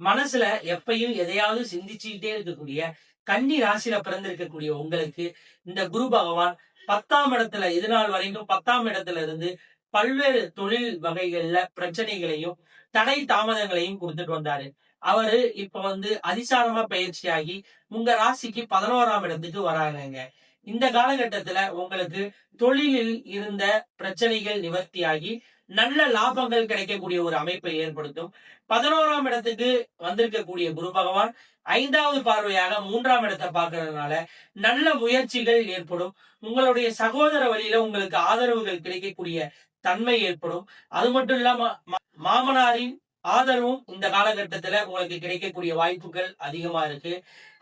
மனசுல எப்பயும் எதையாவது சிந்திச்சுக்கிட்டே இருக்கக்கூடிய கன்னி ராசியில பிறந்திருக்கக்கூடிய உங்களுக்கு இந்த குரு பகவான் பத்தாம் இடத்துல இது நாள் வரைக்கும் பத்தாம் இடத்துல இருந்து பல்வேறு தொழில் வகைகள்ல பிரச்சனைகளையும் தடை தாமதங்களையும் கொடுத்துட்டு வந்தாரு. அவரு இப்ப வந்து அதிசாரமா பயிற்சியாகி உங்க ராசிக்கு பதினோராம் இடத்துக்கு வராங்க இந்த காலகட்டத்துல உங்களுக்கு தொழிலில் இருந்த பிரச்சனைகள் நிவர்த்தியாகி நல்ல லாபங்கள் கிடைக்கக்கூடிய ஒரு அமைப்பை ஏற்படுத்தும். பதினோராம் இடத்துக்கு வந்திருக்கக்கூடிய குரு பகவான் ஐந்தாவது பார்வையாக மூன்றாம் இடத்தை பார்க்கறதுனால நல்ல முயற்சிகள் ஏற்படும். உங்களுடைய சகோதர வழியில உங்களுக்கு ஆதரவுகள் கிடைக்கக்கூடிய தன்மை ஏற்படும். அது மட்டும் இல்லாம மா- மாமனாரின் ஆதரவும் இந்த காலகட்டத்துல உங்களுக்கு கிடைக்கக்கூடிய வாய்ப்புகள் அதிகமா இருக்கு.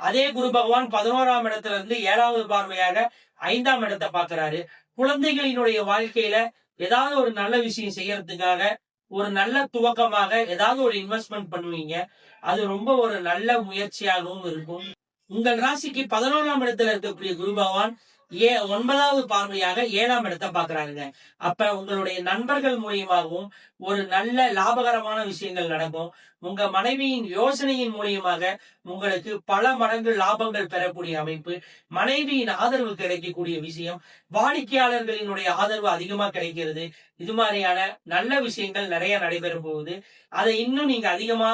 அதே குரு பகவான் பதினோராம் இடத்துல இருந்து ஏழாவது பார்வையாக ஐந்தாம் இடத்தை பார்க்கறாரு. குழந்தைகளினுடைய வாழ்க்கையில ஏதாவது ஒரு நல்ல விஷயம் செய்யறதுக்காக ஒரு நல்ல துவக்கமாக ஏதாவது ஒரு இன்வெஸ்ட்மெண்ட் பண்ணுவீங்க. அது ரொம்ப ஒரு நல்ல முயற்சியாகவும் இருக்கும். உங்கள் ராசிக்கு பதினோராம் இடத்துல இருக்கக்கூடிய குரு பகவான் ஏ ஒன்பதாவது பார்வையாக ஏழாம் இடத்தை பாக்குறாருங்க அப்ப உங்களுடைய நண்பர்கள் மூலியமாகவும் ஒரு நல்ல லாபகரமான விஷயங்கள் நடக்கும். உங்க மனைவியின் யோசனையின் மூலியமாக உங்களுக்கு பல மடங்கு லாபங்கள் பெறக்கூடிய அமைப்பு மனைவியின் ஆதரவு கிடைக்கக்கூடிய விஷயம் வாடிக்கையாளர்களினுடைய ஆதரவு அதிகமா கிடைக்கிறது. இது மாதிரியான நல்ல விஷயங்கள் நிறைய நடைபெறும் போகுது. அதை இன்னும் நீங்க அதிகமா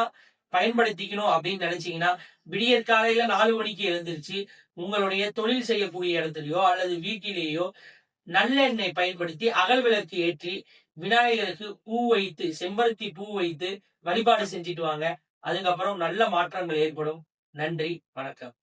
பயன்படுத்திக்கணும் அப்படின்னு நினைச்சீங்கன்னா விடியற் காலையில நாலு மணிக்கு எழுந்திருச்சு உங்களுடைய தொழில் செய்யக்கூடிய இடத்துலயோ அல்லது வீட்டிலேயோ நல்லெண்ணெய் பயன்படுத்தி அகல் விளக்கு ஏற்றி விநாயகருக்கு பூ வைத்து செம்பருத்தி பூ வைத்து வழிபாடு செஞ்சுட்டு வாங்க. அதுக்கப்புறம் நல்ல மாற்றங்கள் ஏற்படும். நன்றி வணக்கம்.